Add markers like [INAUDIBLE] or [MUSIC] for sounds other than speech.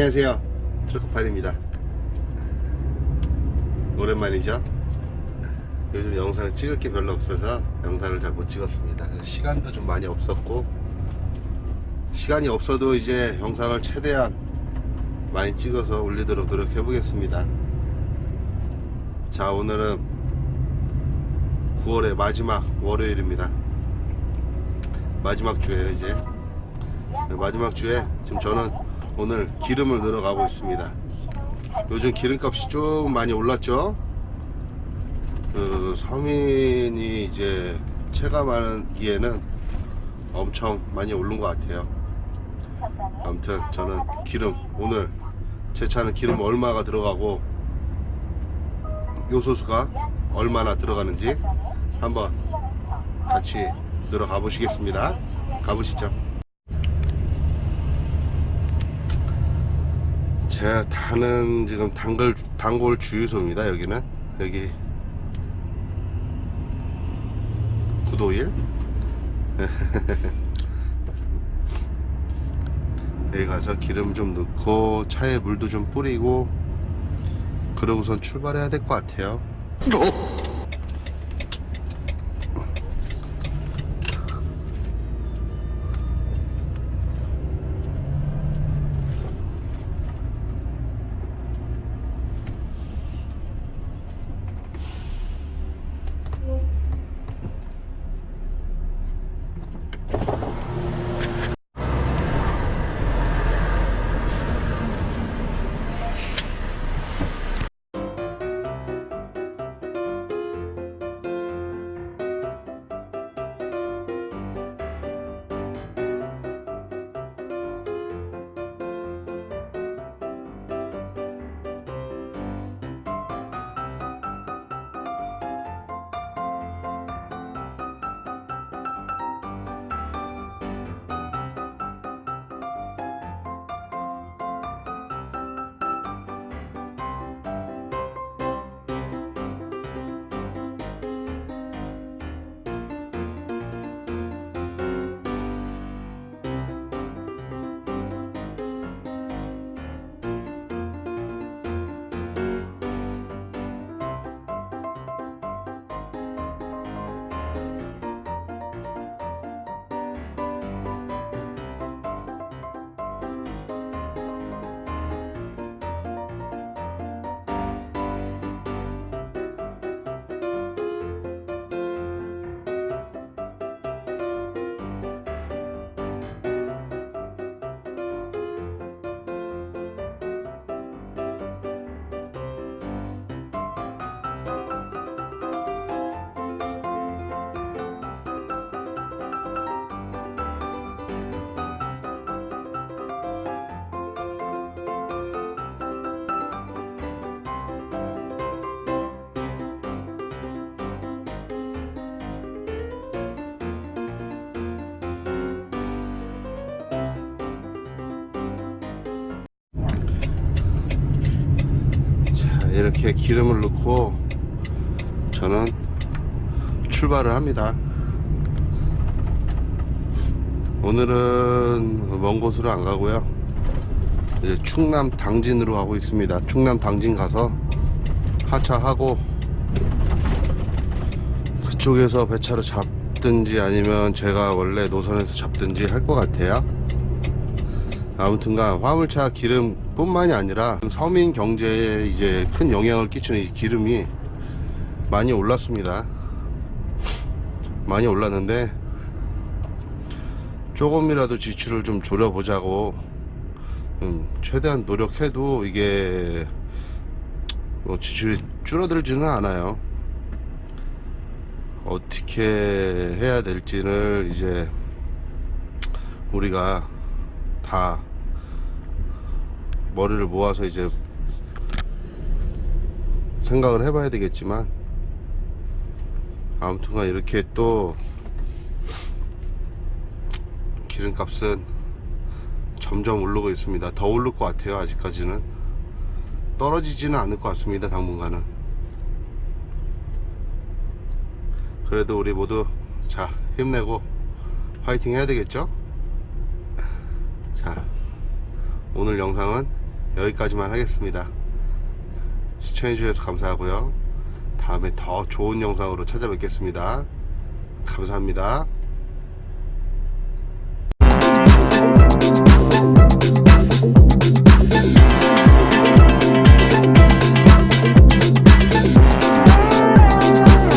안녕하세요. 트럭파입니다. 오랜만이죠? 요즘 영상을 찍을 게 별로 없어서 영상을 잘 못 찍었습니다. 시간도 좀 많이 없었고 시간이 없어도 이제 영상을 최대한 많이 찍어서 올리도록 노력해 보겠습니다. 자 오늘은 9월의 마지막 월요일입니다. 마지막 주에요 이제. 마지막 주에 지금 저는 오늘 기름을 넣으러 가고 있습니다. 요즘 기름값이 좀 많이 올랐죠? 그 서민이 이제 체감하기에는 엄청 많이 오른 것 같아요. 아무튼 저는 기름 오늘 제 차는 기름 얼마가 들어가고 요소수가 얼마나 들어가는지 한번 같이 들어가 보시겠습니다. 가보시죠. 제가 타는 지금 단골 단골 주유소입니다. 여기는 여기 구도일 [LAUGHS] 여기 가서 기름 좀 넣고 차에 물도 좀 뿌리고 그러고선 출발해야 될 것 같아요. 이렇게 기름을 넣고 저는 출발을 합니다. 오늘은 먼 곳으로 안 가고요. 이제 충남 당진으로 가고 있습니다. 충남 당진 가서 하차하고 그쪽에서 배차를 잡든지 아니면 제가 원래 노선에서 잡든지 할 것 같아요. 아무튼간 화물차 기름 뿐만이 아니라 서민 경제에 이제 큰 영향을 끼치는 이 기름이 많이 올랐습니다. 많이 올랐는데 조금이라도 지출을 좀 줄여보자고 음, 최대한 노력해도 이게 뭐 지출이 줄어들지는 않아요. 어떻게 해야 될지를 이제 우리가 다 머리를 모아서 이제 생각을 해봐야 되겠지만 아무튼간 이렇게 또 기름값은 점점 오르고 있습니다. 더 오를 것 같아요. 아직까지는 떨어지지는 않을 것 같습니다. 당분간은 그래도 우리 모두 자 힘내고 화이팅 해야 되겠죠? 자 오늘 영상은 여기까지만 하겠습니다. 시청해주셔서 감사하고요. 다음에 더 좋은 영상으로 찾아뵙겠습니다. 감사합니다.